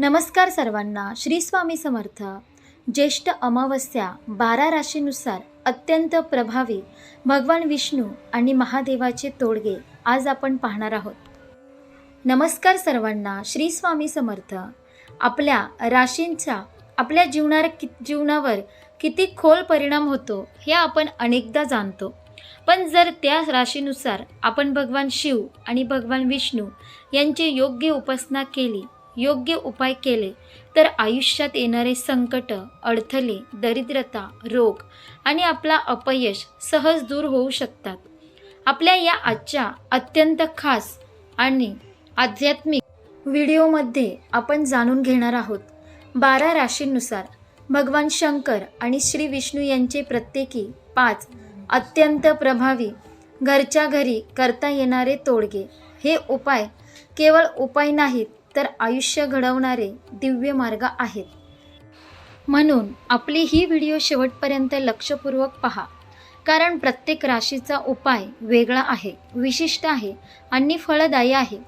नमस्कार सर्वांना श्री स्वामी समर्थ. ज्येष्ठ अमावस्या बारा राशीनुसार अत्यंत प्रभावी भगवान विष्णू आणि महादेवाचे तोडगे आज आपण पाहणार आहोत. नमस्कार सर्वांना श्री स्वामी समर्थ. आपल्या राशींचा आपल्या जीवनार कि जीवनावर किती खोल परिणाम होतो हे आपण अनेकदा जाणतो. पण जर त्या राशीनुसार आपण भगवान शिव आणि भगवान विष्णू यांची योग्य उपासना केली योग्य उपाय केले तर आयुष्यात येणारे संकट अडथळे दरिद्रता रोग आणि आपला अपयश सहज दूर होऊ शकतात. आपल्या या आजच्या अत्यंत खास आणि आध्यात्मिक व्हिडिओमध्ये आपण जाणून घेणार आहोत. बारा राशींनुसार भगवान शंकर आणि श्री विष्णू यांचे प्रत्येकी पाच अत्यंत प्रभावी घरच्या घरी करता येणारे तोडगे. हे उपाय केवळ उपाय नाहीत तर आयुष्य घडवणारे दिव्य मार्ग आहेत. म्हणून आपली ही व्हिडिओ शेवटपर्यंत लक्षपूर्वक पहा. कारण प्रत्येक राशीचा उपाय वेगळा आहे विशिष्ट आहे आणि फळदायी आहे.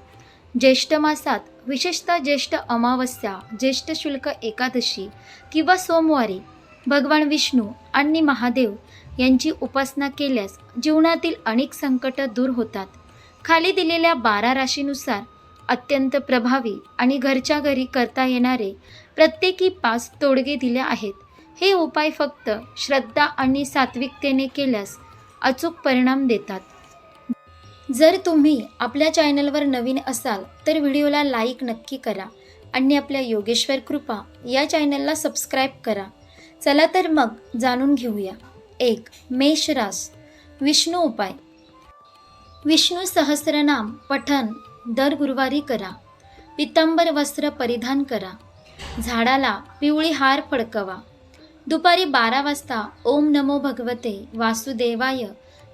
ज्येष्ठ मासात विशेषतः ज्येष्ठ अमावस्या ज्येष्ठ शुल्क एकादशी किंवा सोमवारी भगवान विष्णू आणि महादेव यांची उपासना केल्यास जीवनातील अनेक संकट दूर होतात. खाली दिलेल्या बारा राशीनुसार अत्यंत प्रभावी आणि घरच्या घरी करता येणारे प्रत्येकी पाच तोडगे दिले आहेत. हे उपाय फक्त श्रद्धा आणि सात्विकतेने केल्यास अचूक परिणाम देतात. जर तुम्ही आपल्या चॅनलवर नवीन असाल तर व्हिडिओला लाईक नक्की करा आणि आपल्या योगेश्वर कृपा या चॅनलला सबस्क्राईब करा. चला तर मग जाणून घेऊया. एक मेषरास. विष्णू उपाय. विष्णू सहस्रनाम पठन दर गुरुवारी करा. पितांबर वस्त्र परिधान करा. झाडाला पिवळी हार फडकवा. दुपारी बारा वाजता ओम नमो भगवते वासुदेवाय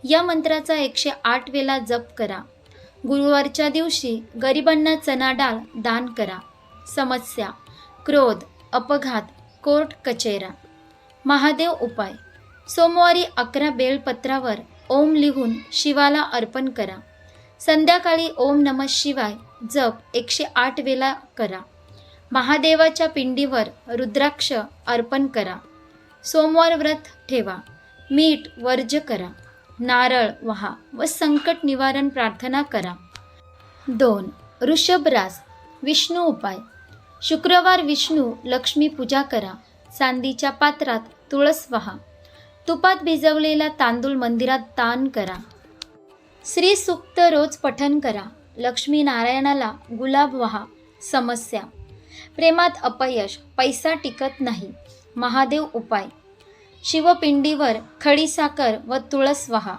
या मंत्राचा एकशे आठ वेळा जप करा. गुरुवारच्या दिवशी गरिबांना चना डाळ दान करा. समस्या क्रोध अपघात कोर्ट कचेरा. महादेव उपाय. सोमवारी अकरा बेलपत्रावर ओम लिहून शिवाला अर्पण करा. संध्याकाळी ओम नम शिवाय जप एकशे आठ वेळा करा. महादेवाच्या पिंडीवर रुद्राक्ष अर्पण करा. सोमवार व्रत ठेवा. मीठ वर्ज करा. नारळ वहा व संकट निवारण प्रार्थना करा. दोन ऋषभरास विष्णू उपाय. शुक्रवार विष्णू लक्ष्मी पूजा करा. चांदीच्या पात्रात तुळस वहा. तुपात भिजवलेला तांदूळ मंदिरात दान करा. श्री सुक्त रोज पठन करा. लक्ष्मी नारायणाला गुलाब व्हा. समस्या. प्रेमात अपयश पैसा टिकत नाही. महादेव उपाय. शिवपिंडीवर खडीसाकर व तुळस वहा.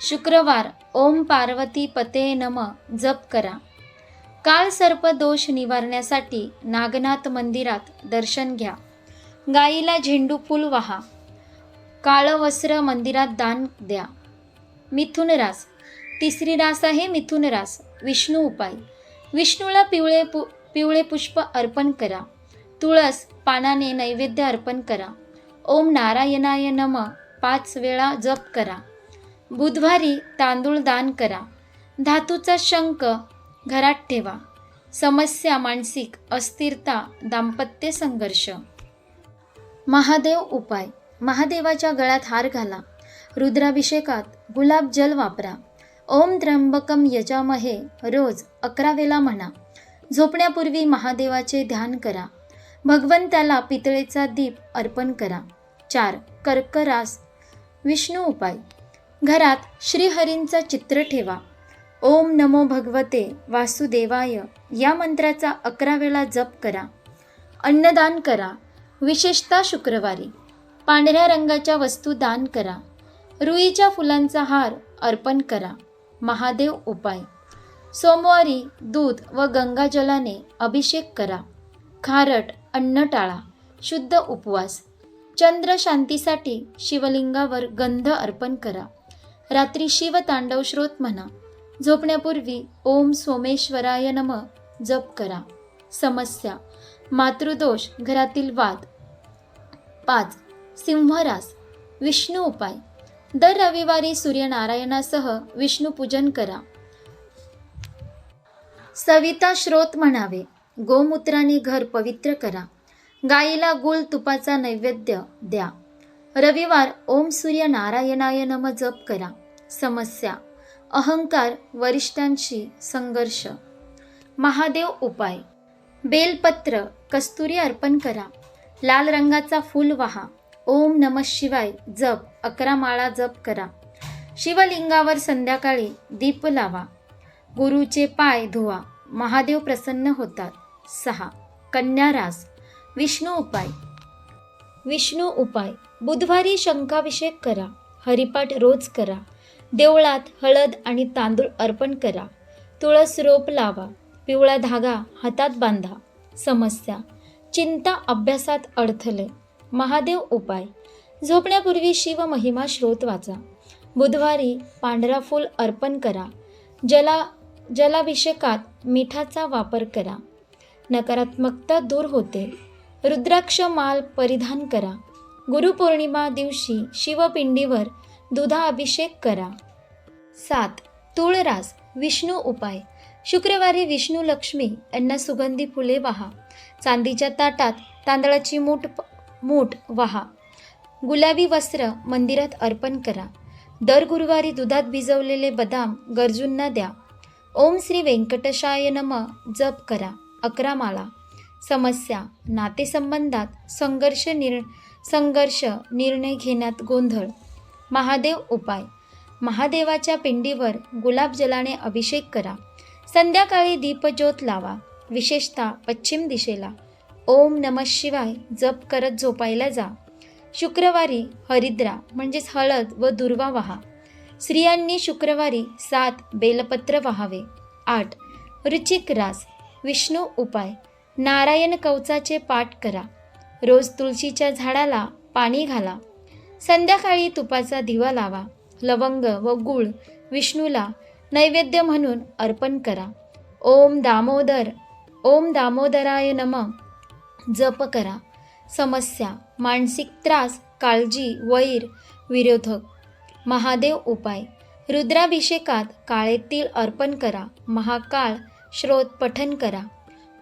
शुक्रवार ओम पार्वती पते नम जप करा. काळ सर्प दोष निवारण्यासाठी नागनाथ मंदिरात दर्शन घ्या. गाईला झेंडू फूल वहा. काळवस्त्र मंदिरात दान द्या. मिथुन रास. तिसरी रास आहे मिथुन रास. विष्णू उपाय. विष्णूला पिवळे पु पिवळे पुष्प अर्पण करा. तुळस पानाने नैवेद्य अर्पण करा. ओम नारायणाय नम. पाच वेळा जप करा. बुधवारी तांदूळ दान करा. धातूचा शंख घरात ठेवा. समस्या मानसिक अस्थिरता दाम्पत्य संघर्ष. महादेव उपाय. महादेवाच्या गळ्यात हार घाला. रुद्राभिषेकात गुलाब जल वापरा. ओम त्र्यंबकम यजामहे रोज अकरा वेळा म्हणा. झोपण्यापूर्वी महादेवाचे ध्यान करा. भगवंताला पितळेचा दीप अर्पण करा. चार कर्करास. विष्णू उपाय. घरात श्रीहरींचं चित्र ठेवा. ओम नमो भगवते वासुदेवाय या मंत्राचा अकरा वेळा जप करा. अन्नदान करा. विशेषतः शुक्रवारी. पांढऱ्या रंगाच्या वस्तू दान करा. रुईच्या फुलांचा हार अर्पण करा. महादेव उपाय. सोमवारी दूध व गंगाजलाने अभिषेक करा. खारट अन्न टाळा. शुद्ध उपवास. चंद्र शांतीसाठी शिवलिंगावर गंध अर्पण करा. रात्री शिवतांडव श्रोत म्हणा. झोपण्यापूर्वी ओम सोमेश्वराय नम जप करा. समस्या. मातृदोष घरातील वाद. पाच. सिंहरास. विष्णू उपाय. दर रविवारी सूर्यनारायणासह विष्णुपूजन करा. सविता श्रोत म्हणावे गोमूत्राने घर पवित्र करा. गाईला गुळ तुपाचा नैवेद्य द्या. रविवार ओम सूर्य नारायणाय नम जप करा. समस्या अहंकार वरिष्ठांशी संघर्ष. महादेव उपाय बेलपत्र कस्तुरी अर्पण करा. लाल रंगाचा फूल वहा. ओम नम शिवाय जप अकरा माळा जप करा. शिवलिंगावर संध्याकाळी दीप लावा. गुरुचे पाय धुवा. महादेव प्रसन्न होतात. सहा. कन्यारास विष्णू उपाय. विष्णू उपाय. बुधवारी शंखाभिषेक करा. हरिपाठ रोज करा. देवळात हळद आणि तांदूळ अर्पण करा. तुळस रोप लावा. पिवळा धागा हातात बांधा. समस्या. चिंता अभ्यासात अडथले महादेव उपाय. झोपण्यापूर्वी शिव महिमा श्रोत वाचा. बुधवारी पांढरा फूल अर्पण करा. जला जलाभिषेकात मिठाचा वापर करा. नकारात्मकता दूर होते. रुद्राक्ष माल परिधान करा. गुरुपौर्णिमा दिवशी शिवपिंडीवर दुधा अभिषेक करा. सात. तुळरास विष्णू उपाय. शुक्रवारी विष्णू लक्ष्मी यांना सुगंधी फुले वाहा. चांदीच्या ताटात तांदळाची मूठ मूठ वाहा. गुलाबी वस्त्र मंदिरात अर्पण करा. दर गुरुवारी दुधात भिजवलेले बदाम गरजूंना द्या. ओम श्री व्यंकटशाय नम. जप करा. अकरा माळा. समस्या. नातेसंबंधात संघर्ष निर संघर्ष निर्णय घेण्यात गोंधळ. महादेव उपाय. महादेवाच्या पिंडीवर गुलाबजलाने अभिषेक करा. संध्याकाळी दीपज्योत लावा. विशेषतः पश्चिम दिशेला. ओम नम शिवाय जप करत झोपायला जा. शुक्रवारी हरिद्रा म्हणजेच हळद व दुर्वा वहा. स्त्रियांनी शुक्रवारी सात बेलपत्र वहावे. आठ रुचिक रास विष्णू उपाय. नारायण कवचाचे पाठ करा. रोज तुळशीच्या झाडाला पाणी घाला. संध्याकाळी तुपाचा दिवा लावा. लवंग व गूळ विष्णूला नैवेद्य म्हणून अर्पण करा. ओम दामोदर ओम दामोदराय नम. जप करा. समस्या मानसिक त्रास काळजी वैर विरोधक. महादेव उपाय. रुद्राभिषेकात काळे तीळ अर्पण करा. महाकाळ श्रोत पठन करा.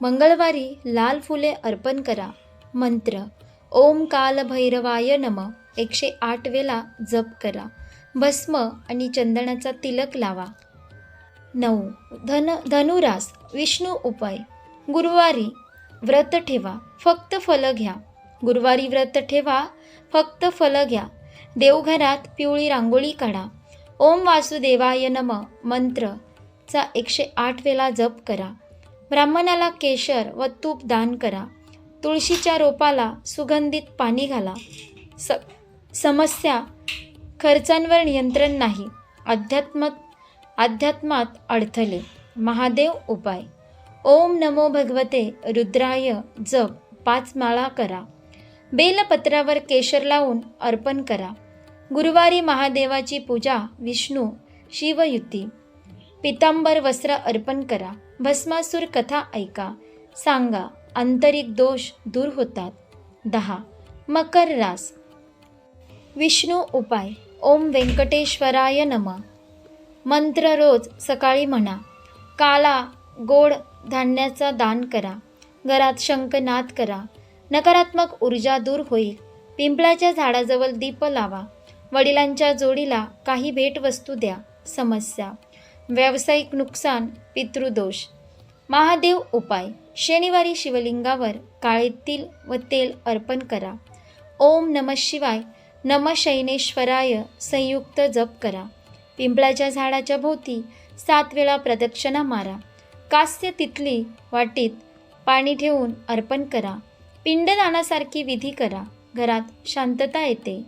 मंगळवारी लाल फुले अर्पण करा. मंत्र. ओम काल भैरवाय नम. एकशे आठ वेळा जप करा. भस्म आणि चंदनाचा तिलक लावा. नऊ. धन धनुरास. विष्णू उपाय. गुरुवारी व्रत ठेवा फक्त फल घ्या. गुरुवारी व्रत ठेवा फक्त फल घ्या. देवघरात पिवळी रांगोळी काढा. ओम वासुदेवाय नम. मंत्रचा एकशे आठ वेळा जप करा. ब्राह्मणाला केशर व तूप दान करा. तुळशीच्या रोपाला सुगंधित पाणी घाला. स समस्या खर्चांवर नियंत्रण नाही. अध्यात्म अध्यात्मात अडथले महादेव उपाय. ओम नमो भगवते. रुद्राय जप. पाच माळा करा. बेलपत्रावर केशर लावून अर्पण करा. गुरुवारी महादेवाची पूजा विष्णू शिवयुती. पितांबर वस्त्र अर्पण करा. भस्मासूर कथा ऐका. सांगा आंतरिक दोष दूर होतात. दहा. मकर रास. विष्णू उपाय. ओम व्यंकटेश्वराय नम. मंत्र रोज सकाळी म्हणा. काला गोड धान्याचा दान करा. घरात शंखनाद करा. नकारात्मक ऊर्जा दूर होईल. पिंपळाच्या झाडाजवळ दीप लावा. वडिलांच्या जोडीला काही भेटवस्तू द्या. समस्या. व्यावसायिक नुकसान पितृदोष. महादेव उपाय. शनिवारी शिवलिंगावर काळे तिल व तेल अर्पण करा. ओम नम शिवाय नम शैनेश्वराय संयुक्त जप करा. पिंपळाच्या झाडाच्या भोवती सात वेळा प्रदक्षिणा मारा. कास्य तिथली वाटीत पाणी ठेवून अर्पण करा. पिंडदानासारखी विधी करा. घरात शांतता येते.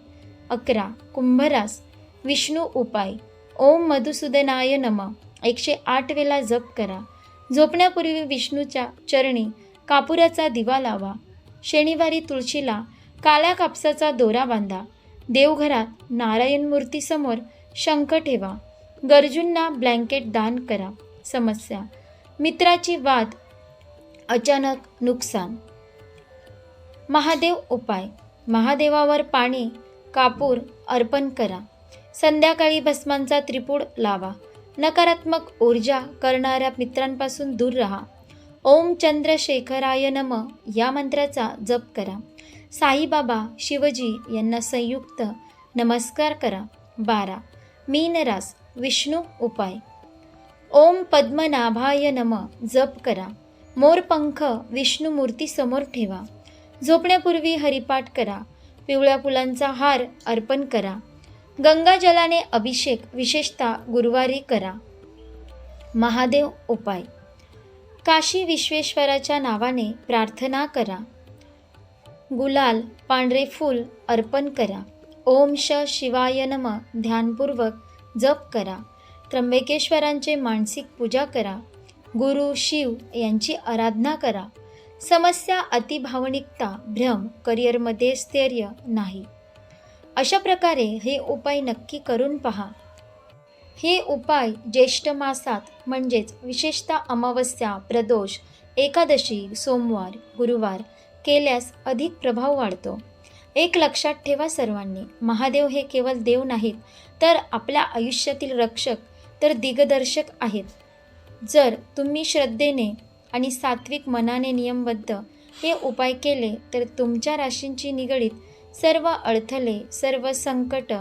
अकरा. कुंभरास. विष्णू उपाय. ओम मधुसूदनाय नम. एकशे आठ वेळा जप करा. झोपण्यापूर्वी विष्णूच्या चरणी कापुराचा दिवा लावा. शनिवारी तुळशीला काळ्या कापसाचा दोरा बांधा. देवघरात नारायण मूर्तीसमोर शंख ठेवा. गरजूंना ब्लँकेट दान करा. समस्या. मित्राची वाद अचानक नुकसान. महादेव उपाय. महादेवावर पाणी कापूर अर्पण करा. संध्याकाळी भस्मांचा त्रिपूड लावा. नकारात्मक ऊर्जा करणाऱ्या मित्रांपासून दूर राहा. ओम चंद्रशेखराय नम या मंत्राचा जप करा. साईबाबा शिवजी यांना संयुक्त नमस्कार करा. बारा. मीनरास विष्णू उपाय. ओम पद्मनाभाय नम जप करा. मोरपंख विष्णूमूर्तीसमोर ठेवा. झोपण्यापूर्वी हरिपाठ करा. पिवळ्या फुलांचा हार अर्पण करा. गंगाजलाने अभिषेक विशेषतः गुरुवारी करा. महादेव उपाय. काशी विश्वेश्वराच्या नावाने प्रार्थना करा. गुलाल पांढरे फूल अर्पण करा. ओम श शिवाय नम ध्यानपूर्वक जप करा. त्र्यंबकेश्वरांचे मानसिक पूजा करा. गुरु शिव यांची आराधना करा. समस्या अतिभावनिकता भ्रम करिअरमध्ये स्थैर्य नाही. अशा प्रकारे हे उपाय नक्की करून पहा. हे उपाय ज्येष्ठ मासात म्हणजेच विशेषतः अमावस्या प्रदोष एकादशी सोमवार गुरुवार केल्यास अधिक प्रभाव वाढतो. एक लक्षात ठेवा सर्वांनी महादेव हे केवळ देव नाहीत तर आपल्या आयुष्यातील रक्षक तर दिग्दर्शक आहेत. जर तुम्ही श्रद्धेने आणि सात्विक मनाने नियमबद्ध हे उपाय केले तर तुमच्या राशींची निगडीत सर्व अडथळे सर्व संकट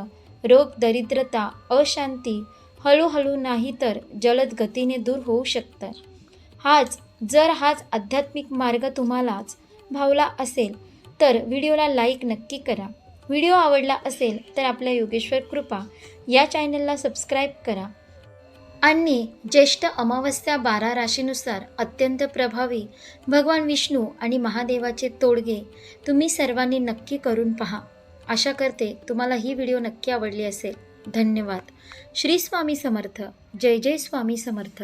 रोग दरिद्रता अशांती हळूहळू नाही तर जलद गतीने दूर होऊ शकतात हाच जर हाच आध्यात्मिक मार्ग तुम्हालाच भावला असेल तर व्हिडिओला लाईक नक्की करा. व्हिडिओ आवडला असेल तर आपल्या योगेश्वर कृपा या चॅनलला सबस्क्राईब करा. आणि ज्येष्ठ अमावस्या बारा राशीनुसार अत्यंत प्रभावी भगवान विष्णू आणि महादेवाचे तोडगे तुम्ही सर्वांनी नक्की करून पहा. आशा करते तुम्हाला ही व्हिडिओ नक्की आवडली असेल. धन्यवाद. श्री स्वामी समर्थ. जय जय स्वामी समर्थ.